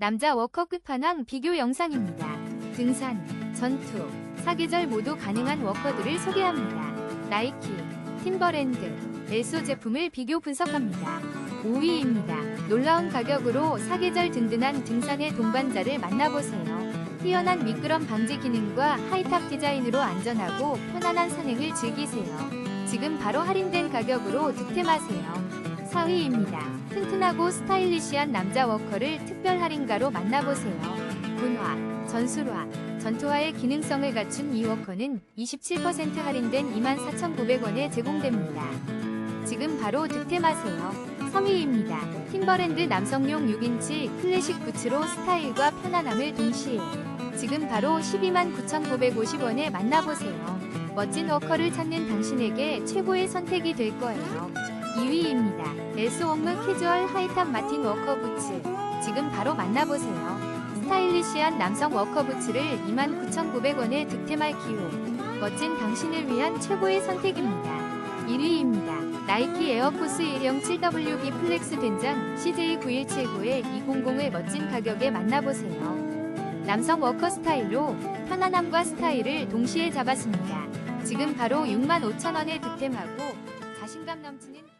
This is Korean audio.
남자 워커 끝판왕 비교 영상입니다. 등산, 전투, 사계절 모두 가능한 워커들을 소개합니다. 나이키, 팀버랜드, 엘소 제품을 비교 분석합니다. 5위입니다. 놀라운 가격으로 사계절 든든한 등산의 동반자를 만나보세요. 뛰어난 미끄럼 방지 기능과 하이탑 디자인으로 안전하고 편안한 산행을 즐기세요. 지금 바로 할인된 가격으로 득템하세요. 4위입니다. 튼튼하고 스타일리시한 남자 워커를 특별 할인가로 만나보세요. 군화, 전술화, 전투화의 기능성을 갖춘 이 워커는 27% 할인된 24,900원에 제공됩니다. 지금 바로 득템하세요. 3위입니다. 팀버랜드 남성용 6인치 클래식 부츠로 스타일과 편안함을 동시에 지금 바로 129,950원에 만나보세요. 멋진 워커를 찾는 당신에게 최고의 선택이 될 거예요. 2위입니다. 엘소 옥무 캐주얼 하이탑 마틴 워커 부츠. 지금 바로 만나보세요. 스타일리시한 남성 워커 부츠를 29,900원에 득템할 기회. 멋진 당신을 위한 최고의 선택입니다. 1위입니다. 나이키 에어포스 1형 7WB 플렉스 된장 CJ9179의 200을 멋진 가격에 만나보세요. 남성 워커 스타일로 편안함과 스타일을 동시에 잡았습니다. 지금 바로 65,000원에 득템하고 자신감 넘치는